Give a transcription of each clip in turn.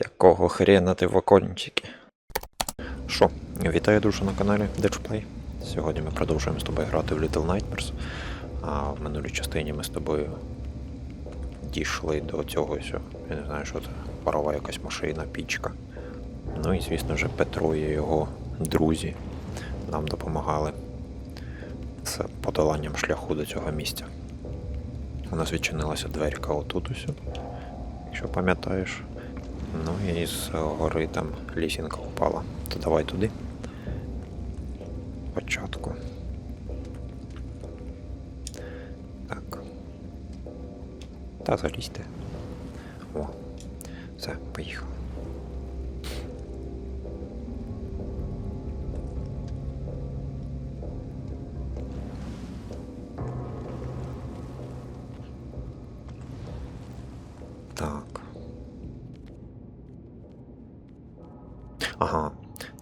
Якого хрена ти в окончики? Що, вітаю душу на каналі Ditchplay. Сьогодні ми продовжуємо з тобою грати в Little Nightmares. А в минулій частині ми з тобою дійшли до цього я не знаю, що це, парова якась машина, пічка. Ну і, звісно ж, Петро і його друзі нам допомагали з подоланням шляху до цього місця. У нас відчинилася дверка отут ось, якщо пам'ятаєш. Ну і з гори там лісінка впала. То давай туди. Початку. Так. Та залізьте. О. Все, поїхали.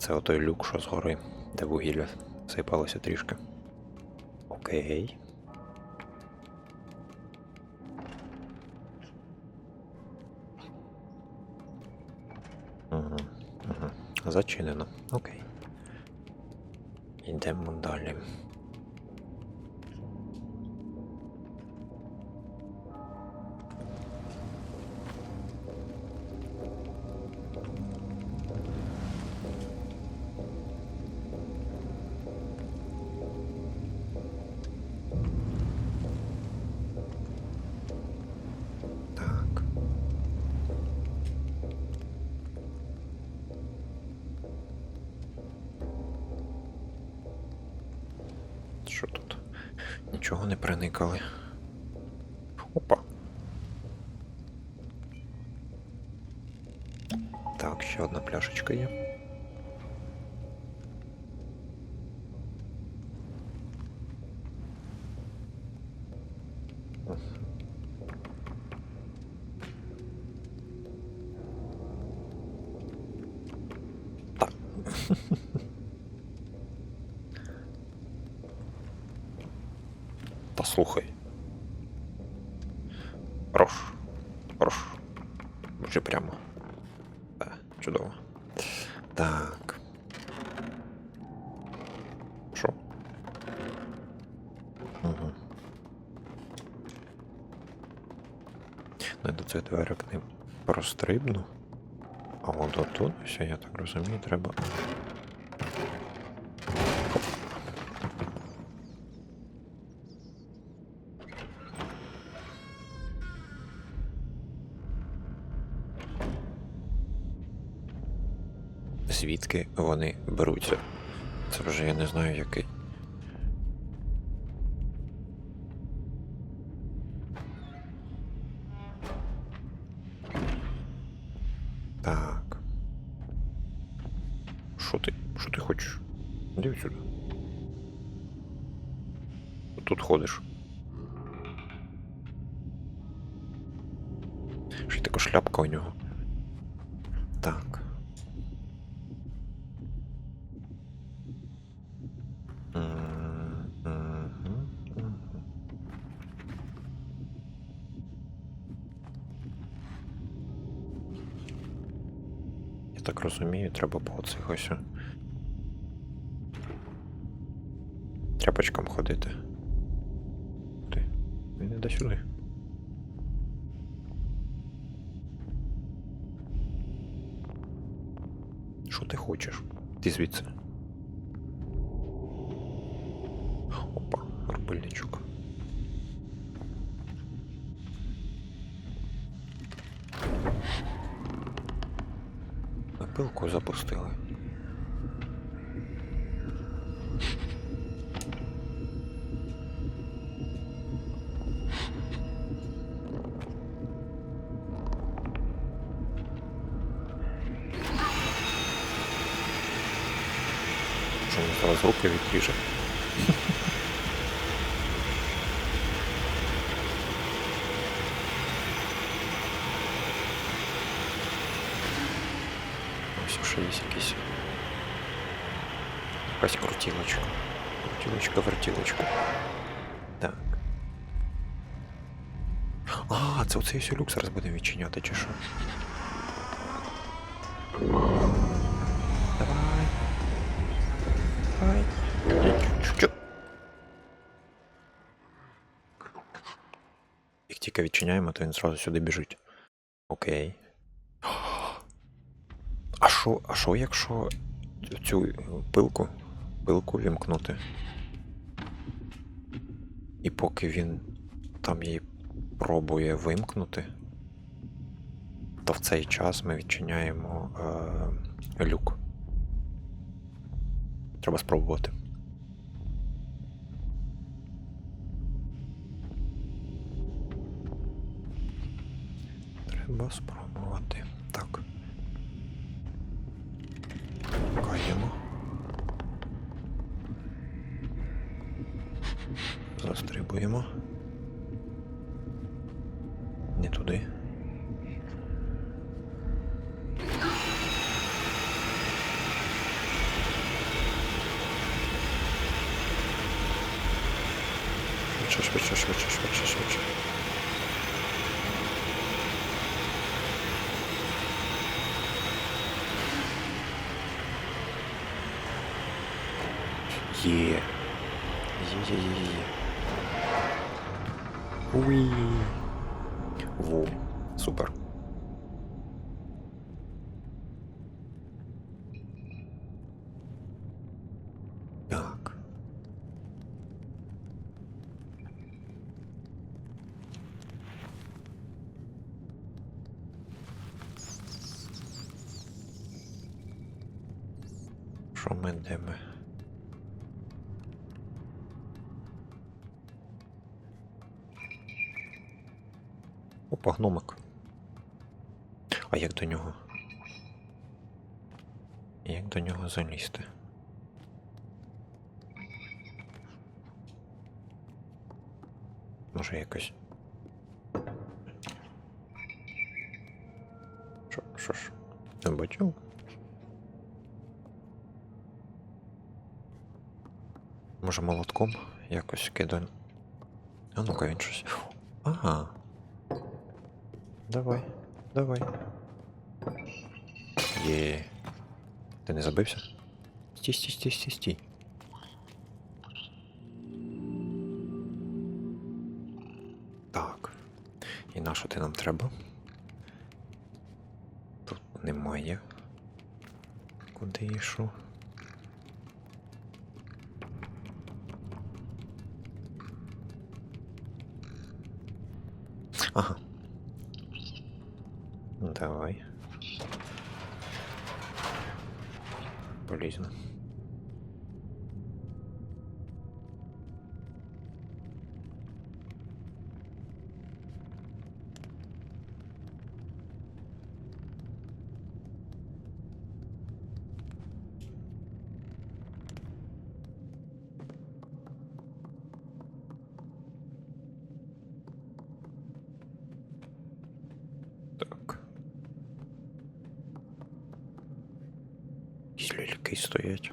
Це отой люк, що згори, де вугілля сипалося трішки. Окей. Угу, угу. Зачинено. Окей. Йдемо далі. Не проникали. Опа. Так, ще одна пляшечка є. Так. цих дверок не прострибну. А от отут, все, я так розумію, треба. Звідки вони беруться? Це вже я не знаю який. Так розумію, треба по цих ось. Тряпочкам ходити. Ти. Він іде сюди. Що ти хочеш? Ти звідси. Опа, рубильничок. руки відріже? Ось ще є якісь. Якась крутілочка. Крутілочка, вертілочка. Так. А, це оцей ось люк зараз будемо відчиняти, чи що? Тільки відчиняємо, то він зразу сюди біжить. Окей. А що, а що, якщо цю пилку, пилку вімкнути? І поки він там її пробує вимкнути, то в цей час ми відчиняємо е, люк. Треба спробувати. Треба спробувати. Так. Каємо. Застрибуємо. Не туди. Швидше, швидше, швидше, швидше, швидше. Є. Є, є, є, є, є. Уі. Во. Супер. Так. Що ми де? Опа, гномик. А як до нього? Як до нього залізти? Може якось. Що, що ж? Не бачив? Може молотком якось кидаю. А ну-ка він щось. Ага. Давай, давай. Є. Ти не забився? Стій, стій, стій, стій, стій. Так. І на що ти нам треба? Тут немає. Куди йшов? Ага. Давай. Полезно. Так. Якісь ляльки стоять.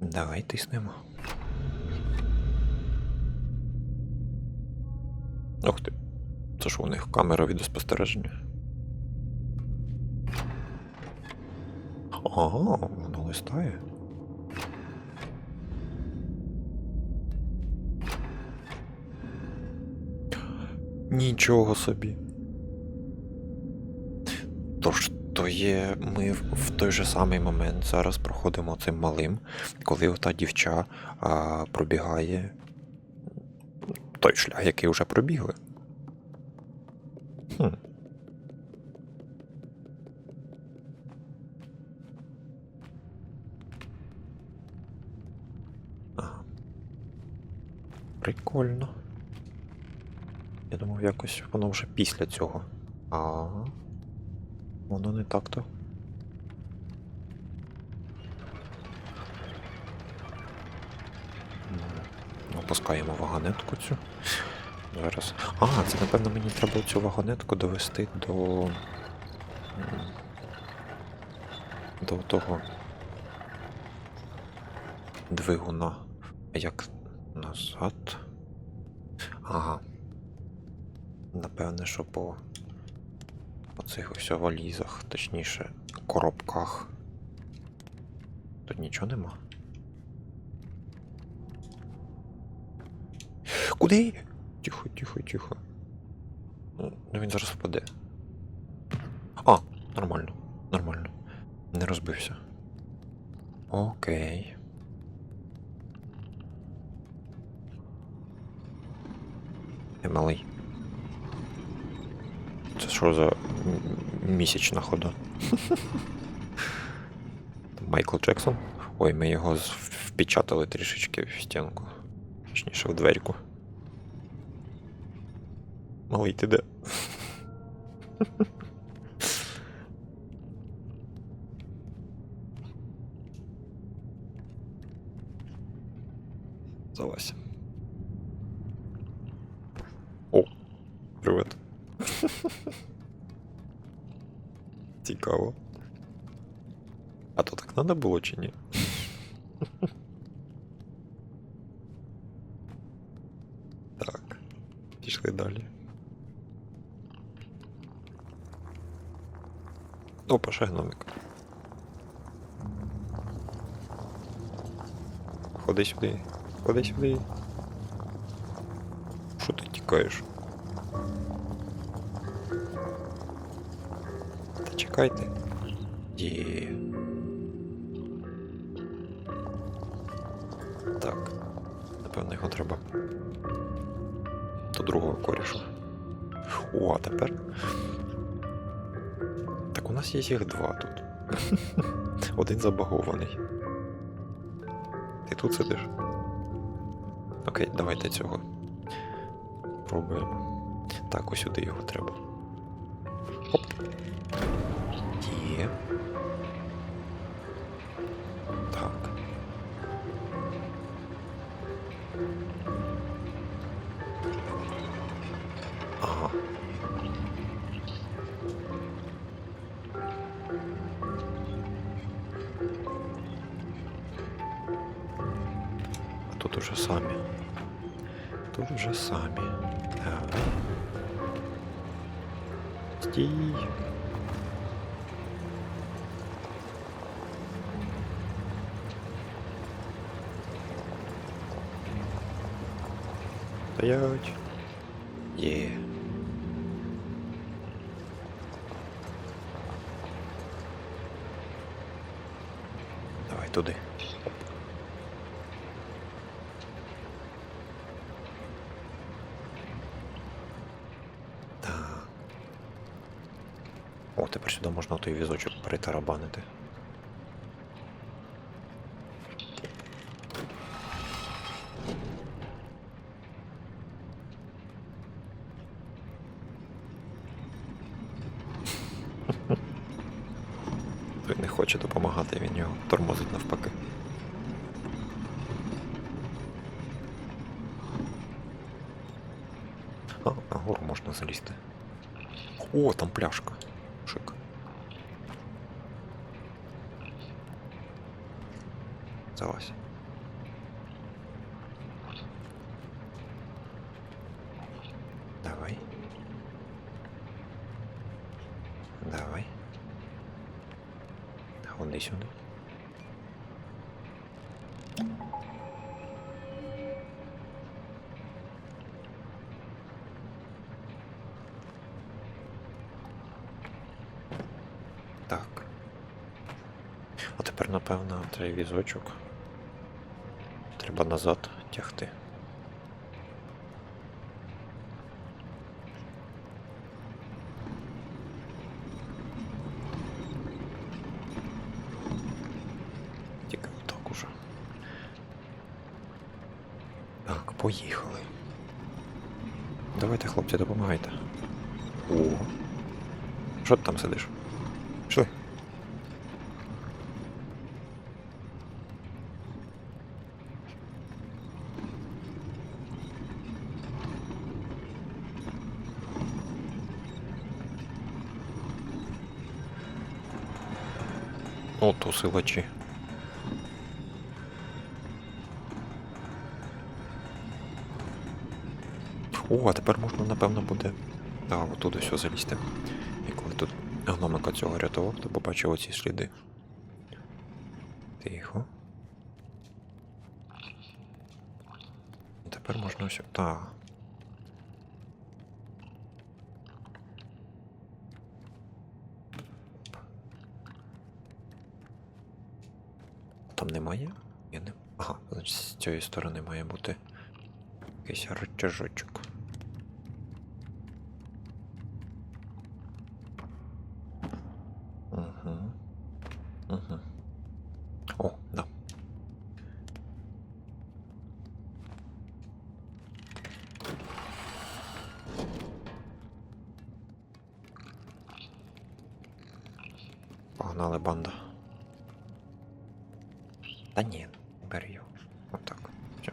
Давай тиснемо. Ух ти. Це ж у них камера відеоспостереження. Ага, воно листає. Нічого собі. Тож, є, ми в той же самий момент зараз проходимо цим малим, коли ота дівча а, пробігає той шлях, який вже пробігли. Хм. Ага. Прикольно. Я думав, якось воно вже після цього. А. Воно не так-то. Опускаємо вагонетку цю. Зараз. А, це напевно мені треба цю вагонетку довести до. До того. Двигуна. Як назад? Ага. Напевне, що по оцих ось валізах, точніше, коробках. Тут нічого нема. Куди? Тихо, тихо, тихо. Ну, Ну він зараз впаде. А, нормально, нормально. Не розбився. Окей. Ти малий. Що за місячна хода? Майкл Джексон. Ой, ми його впечатали трішечки в стінку. Точніше, в дверку. Малий, ти де? Залазь. О, привет. Цікаво. А то так надо було чи ні? Так, пішли далі. Опа, ще гномик. Ходи сюди, ходи сюди. Що ти тікаєш? Чекайте. Є. Так. Напевно, його треба. До другого корішу. О, а тепер. Так у нас є їх два тут. Один забагований. Ти тут сидиш? Окей, давайте цього. Пробуємо. Так, ось сюди його треба. Є. Так. Ага. А тут уже самі. Тут уже самі. Давай. Стій. Стоять. Є. Давай туди. Так. О, тепер сюди можна той візочок притарабанити. Той не хоче допомагати, він його тормозить навпаки. А, гору можна залізти. О, там пляшка. Шик. Залазь. Давай. Давай. Сюди. Так. А тепер, напевно, цей візочок. Треба назад тягти. Тільки отак уже. Так, поїхали. Давайте, хлопці, допомагайте. О. Що ти там сидиш? Пішли. О, то силачі. О, а тепер можна, напевно, буде. Так, отуди все залізти. І коли тут гномика цього рятував, то побачив оці сліди. Тихо. Тепер можна все. Та. Там немає? Я не. Ага, значить з цієї сторони має бути якийсь рычажочок. Угу. Угу. О, да. Погнали банда. Та ні, бери його. Отак. Все.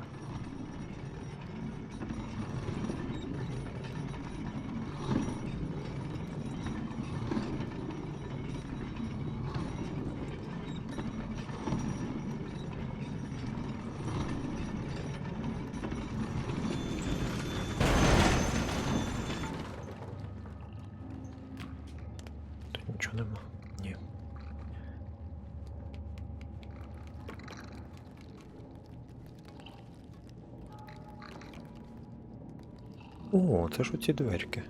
Тут нічого нема. Ні. О, це ж оці дверки.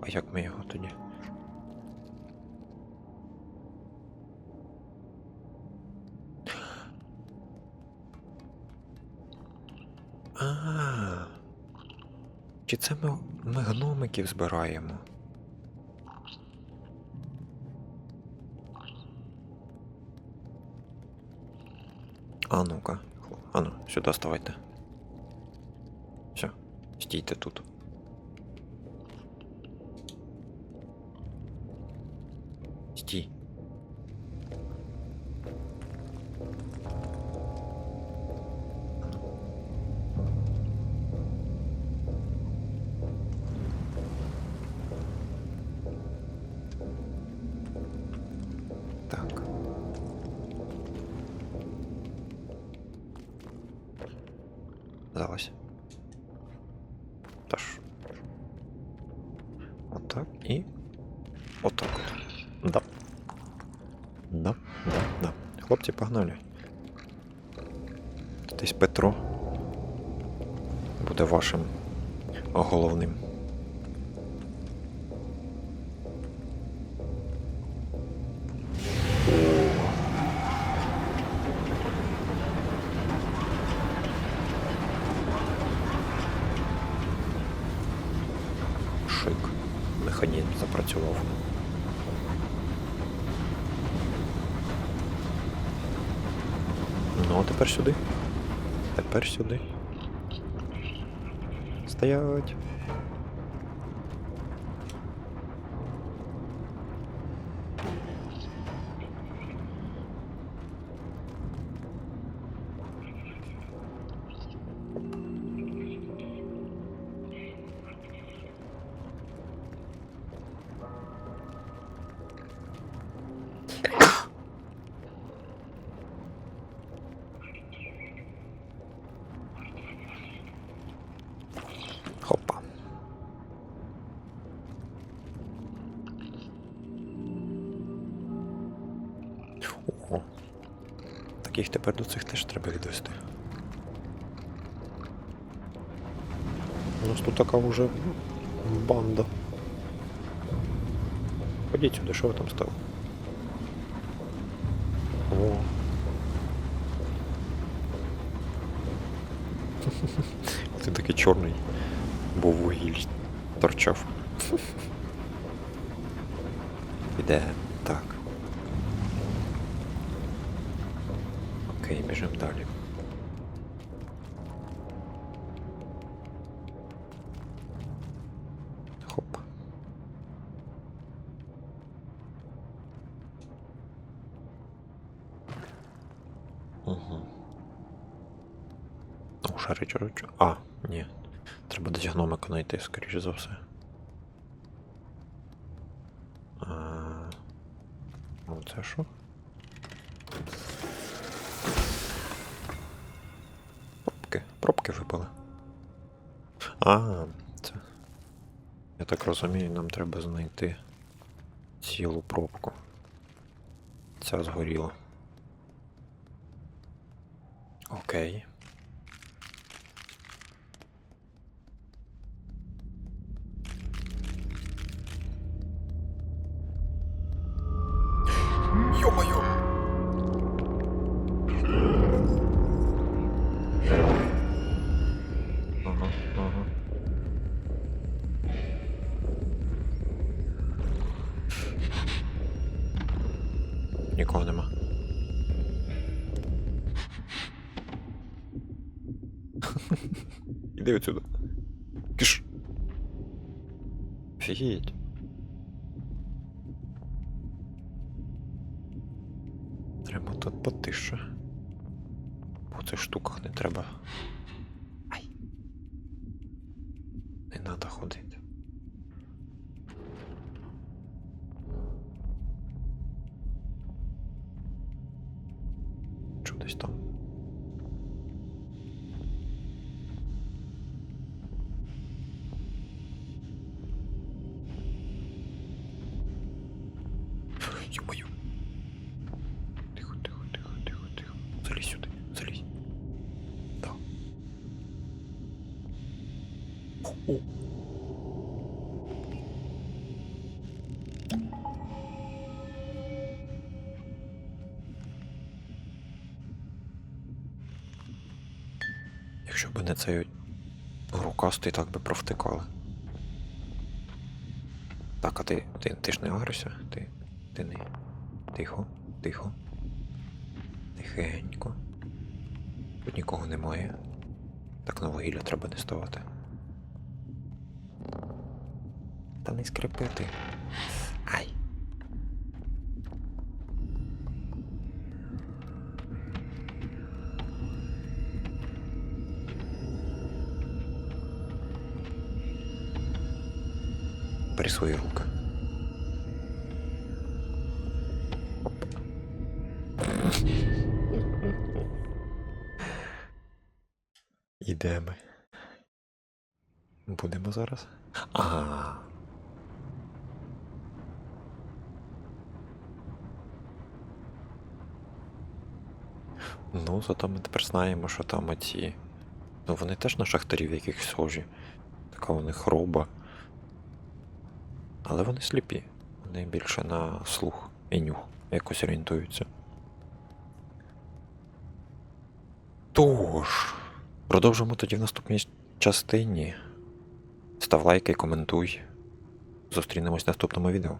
А як ми його тоді? А. Чи це ми, ми гномиків збираємо? А ну-ка. А ну, сюди ставайте. Все, стійте тут. Залазь. Тож. Отак і. Отак от. Да. Да, да, да. Хлопці, погнали. Десь Петро буде вашим головним. Механізм запрацював. Ну, а тепер сюди. Тепер сюди. Стоять. Таких тепер до цих теж треба відвести. У нас тут така вже банда. Ходіть сюди, що ви там стали? О. Ти такий чорний, бо вугіль торчав. Іде шарить. А, ні. Треба десь гномика знайти, скоріше за все. А... Ну, це що? Пробки. Пробки випали. А, це. Я так розумію, нам треба знайти цілу пробку. Ця згоріла. Окей. Іди отсюда. Киш. Офігеть. Треба тут потише. По цих штуках не треба. Ай. Не треба ходити. Якщо б не цей рукастий, так би провтикали. Так, а ти, ти, ти ж не агришся? Ти, ти не. Тихо, тихо. Тихенько. Тут нікого немає. Так на вугілля треба не ставати. Та не скрипити. Бери свої руки. І де ми? Будемо зараз? А. Ну, зато ми тепер знаємо, що там оці. Ну, вони теж на шахтарів яких схожі. Така у них роба. Але вони сліпі. Вони більше на слух і нюх якось орієнтуються. Тож, продовжимо тоді в наступній частині. Став лайк і коментуй. Зустрінемось в наступному відео.